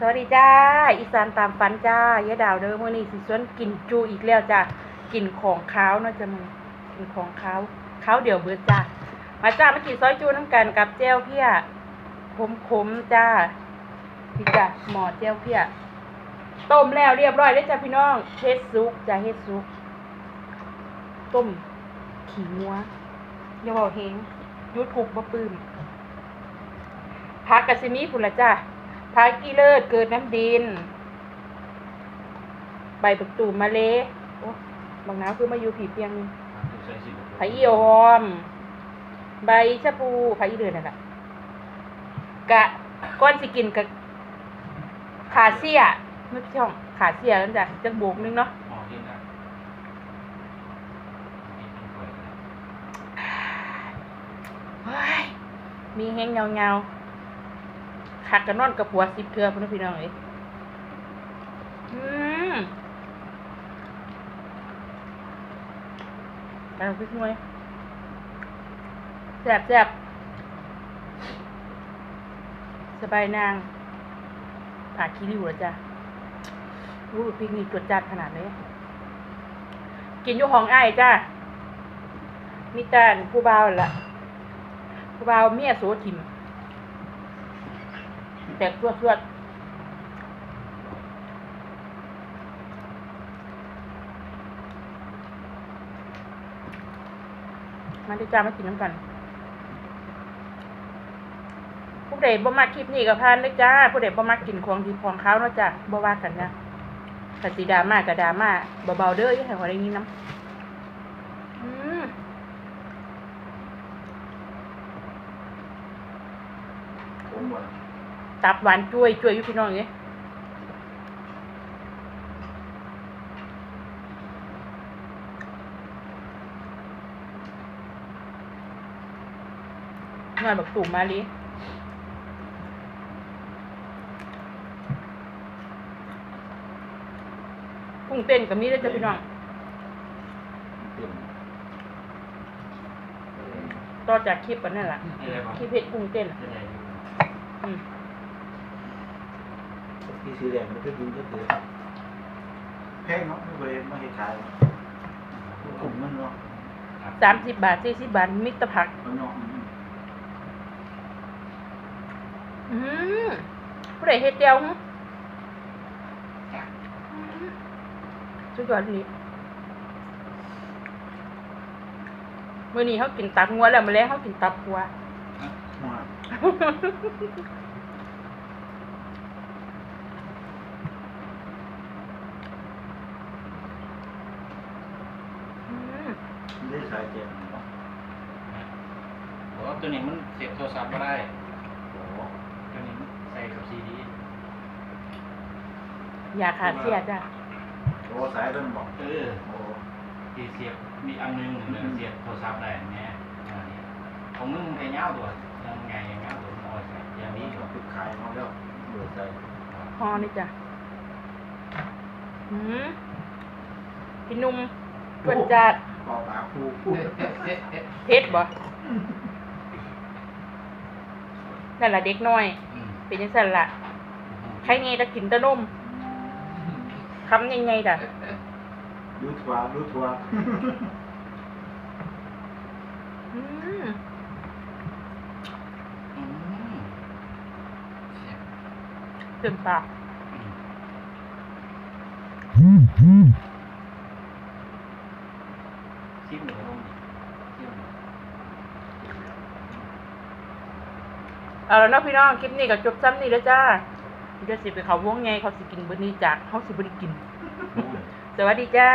สวัสดีจ้า อีสานตามฝันจ้ายาดาวเด้อมื้อนี้สิชวนกินจูอีกแล้วจ้ากินของขาวเนาะจ้ะมึงกินของขาวขาวเดี๋ยวเบิดจ้ามาจ้ามากินซอยจูน้ำกันกับแจ่วเพี้ยขมๆจ้าพี่จ้าหมอแจ่วเพี้ยต้มแล้วเรียบร้อยแล้วจ้าพี่น้องเฮ็ดซุปจ้าเฮ็ดซุปต้มขี้งัวอย่าว้าเฮงยุดกุกบ่ปลื้มพักกะซิมีพุ่นละจ้า พักกีเลิศเกิดน้ำดิน ใบบักตูมมาเลโอ้บางน้ำคือมาอยู่ผีเพียงไผ่เอียวหอม ใบชะพูไผ่อีเดือนนั่นแหละกะก้อนสิกินกับขาเสียไม่ใช่องขาเสียกันจ้ะจักโบกนึงเนาะมีแห้งเงาเงา คักกันนอนกับผัวสิบเทือพุ่นพี่น้องเอ้ยอืมเอาพี่ช่วยแซ่บแซ่บสบายนางผ่าคิริวแล้วจ้ะรู้พริกนี่จวดจัดขนาดเลยกินอยู่ห้องอ้ายจ้ามีแต่ผู้บ่าวล่ะผู้บ่าวเมียโสทิม แตกสวดสวดมาด้วยจ้ามากินน้ำกันผู้ใดบ่มาคลิปนี้ก็พานเลยจ้า ผู้ใดบ่มากินของดีของเขาเนาะจ้ะบ่ว่ากันนะถ้าสิดาม่าก็ดาม่าเบาๆเด้อย่าให้หัวได้ยินน้ำอืมผมว่า ตับหวานจุ้ยจุ้ยอยู่พี่น้องเอ้ยงานบักตุ่มมาลีกุ้งเต้นกับมีด้วยจ้ะพี่น้องเต็มต่อจากคลิปกันนั่นแหละคลิปเผ็ดกุ้งเต้นอะอืม ที่สีแดงมันก็ยิงก็เดือดแพงเนาะไม่เคยไม่ให้ขายกลุ่มมันเนาะสามสิบบาทสี่สิบบาทมิตรผักมันเนาะอืมผู้ใดเฮ็ดเดียวหึสุดยอดเลยมื้อนี้เขากินตับงัวแล้วมื้อแลงเขากินตับวัว มา อืม ได้สายเจ็บเนาะโอ้ตัวนี้มันเสียบโทรศัพท์ก็ได้โอ้ตัวนี้มันใส่กับซีดีอยากขาเสียจ้ะโหสายต้นบอกเออโอ้ที่เสียบมีอันหนึงเหมือนเสียบโทรศัพท์ได้เนี่ยอันนี้ของมึงไอ้เงาตัวยังไงยังเงาตัวน้อยใส่อย่างนี้ก่อนปิดขายมาแล้วเดือดใจพอนี่จ้ะอืมพี่หนุ่มเพิ่นจัด ปอกปากคู่คู่เผ็ดบ่นั่นล่ะเด็กน้อยอืมเป็นจังซั่นล่ะใครนี่จะกินแต่นมคำยังไงจ้ะรู้ทัวร์รู้ทัวร์อืมอืมเสียบเต็มปากอื ชิมหนูลงดิซิมเอาแล้วเนาะพี่น้องคลิปนี้ก็จบซ้ำนี่แล้วจ้าเดี๋ยวสิไปเขาวงไงเขาสิกินบอร์นี้จากเขาสิบริกิน สวัสดีจ้า